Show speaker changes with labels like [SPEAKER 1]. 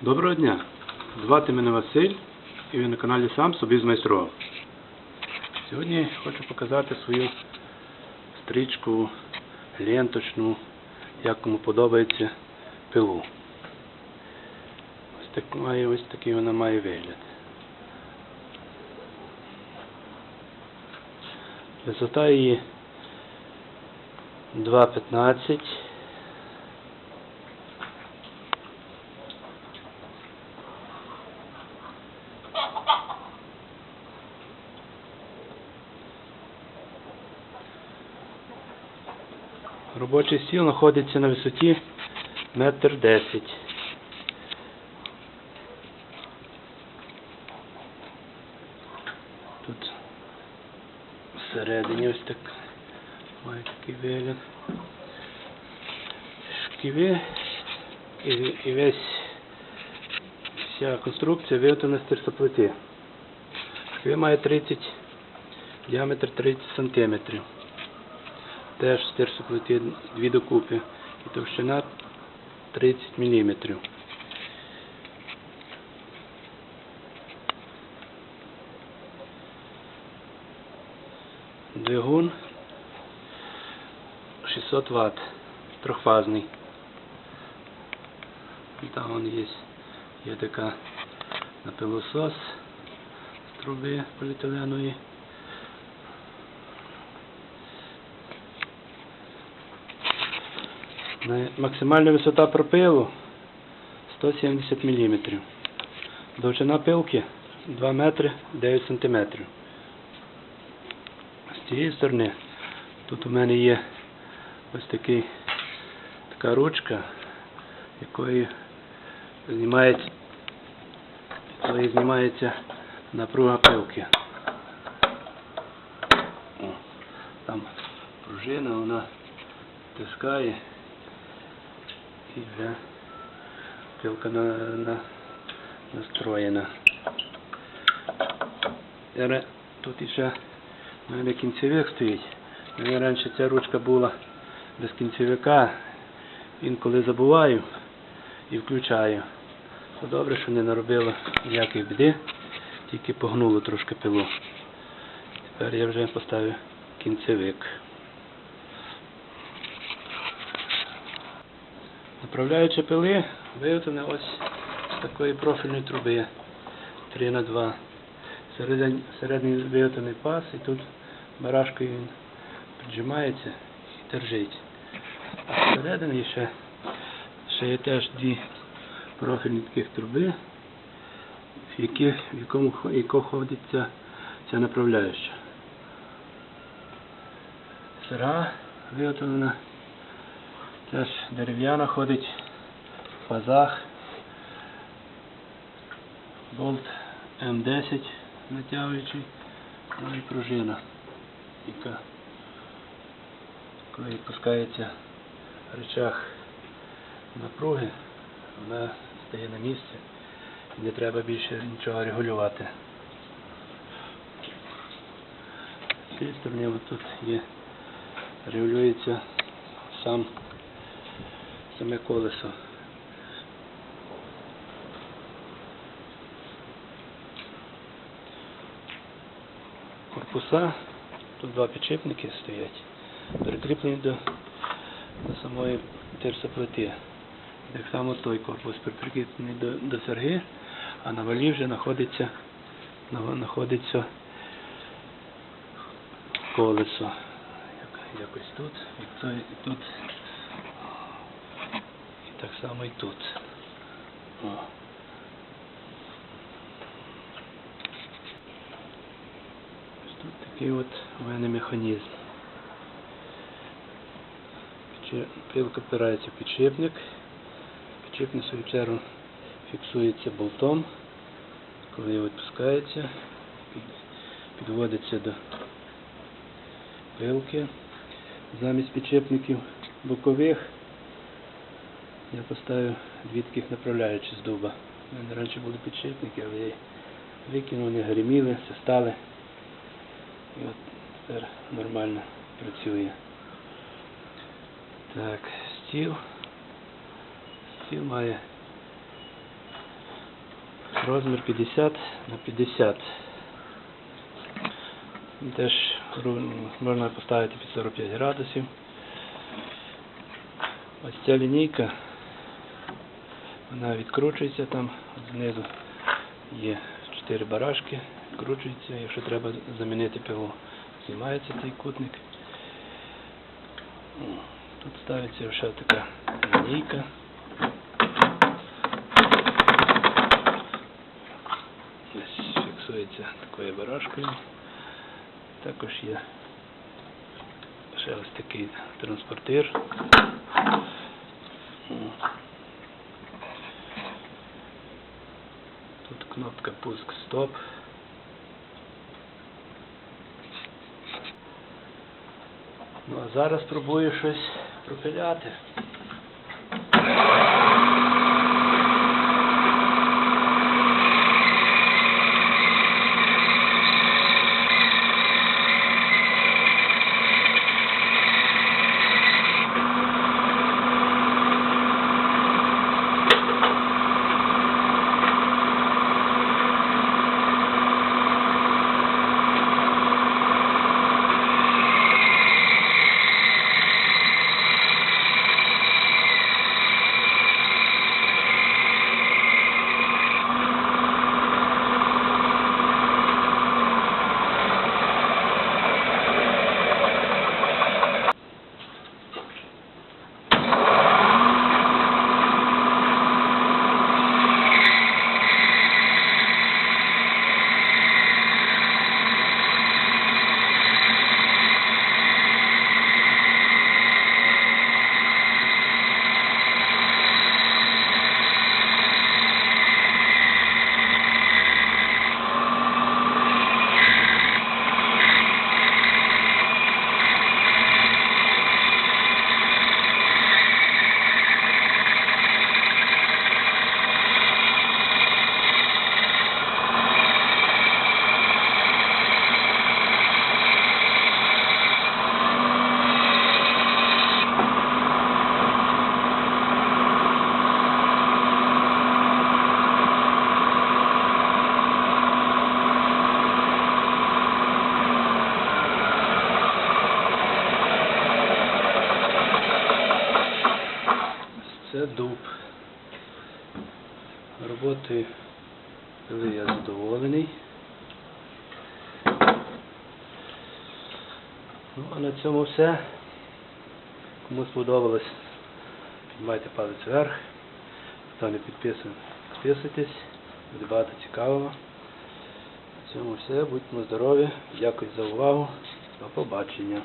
[SPEAKER 1] Доброго дня! Звати мене Василь і ви на каналі Сам собі змайстрував. Сьогодні хочу показати свою стрічку ленточну, як кому подобається пилу. Ось так має ось такий вона має вигляд. Висота її 2,15 Робочий стіл знаходиться на висоті метр десять. Тут всередині ось так має такий вигляд. Шківи і, і весь вся конструкція виготовлена з терсоплити. Шківи має 30, діаметр 30 сантиметрів теж з терсоплити дві докупи і товщина 30 мм. Двигун 600 Вт, трьохфазний. І Там вон є, є така напилосос з труби поліетиленової. На- Максимальна висота пропилу 170 мм. Довжина пилки 2 метри 9 сантиметрів. З цієї сторони тут у мене є ось такий, така ручка, якою знімається, якою знімається напруга пилки. О, там пружина, вона тискає і вже пилка на, на, настроєна. Тут іще в мене кінцевик стоїть. У мене раніше ця ручка була без кінцевика. Інколи забуваю і включаю. То добре, що не наробило ніякої біди, тільки погнуло трошки пилу. Тепер я вже поставив кінцевик. Направляючи пили, виготовлено ось з такої профільної труби 3 на 2 Всередині, всередині виготовлений пас і тут барашкою він піджимається і держить. А всередині ще, ще є теж дві профільні таких труби, в яких, в якому яко ходить ця, направляюча. Сира виготовлена Теж дерев'яна ходить в фазах. Болт М10 натягуючий, ну і пружина, яка коли пускається речах напруги, вона стає на місце і не треба більше нічого регулювати. З цієї сторони тут є регулюється сам саме колесо. Корпуса, тут два підшипники стоять, прикріплені до, до самої терсоплити. Так само той корпус прикріплений до, до серги, а на валі вже знаходиться, знаходиться колесо. Як- Якось тут, і то- і тут і так само і тут. О. Тут такий от у мене механізм. Пилка впирається в підшипник. Підшипник в свою чергу фіксується болтом. Коли відпускається, підводиться до пилки. Замість підшипників бокових я поставив дві таких направляючі з дуба. У мене раніше були підшипники, але я їх викинув, вони гриміли, все стали. І от тепер нормально працює. Так, стіл. Стіл має Розмір 50 на 50. Теж можна поставити під 45 градусів. Ось ця лінійка, вона відкручується там знизу. Є 4 барашки, відкручується, якщо треба замінити пилу, знімається цей кутник. Тут ставиться ще така лінійка. Фіксується такою барашкою. Також є ще ось такий транспортир. Тут кнопка пуск стоп. Ну а зараз пробую щось пропиляти. Дуб. Роботи коли я задоволений. Ну, а на цьому все. Кому сподобалось, піднімайте палець вверх. Хто не підписаний, підписуйтесь. Буде багато цікавого. На цьому все. Будьмо здорові. Дякую за увагу. До побачення.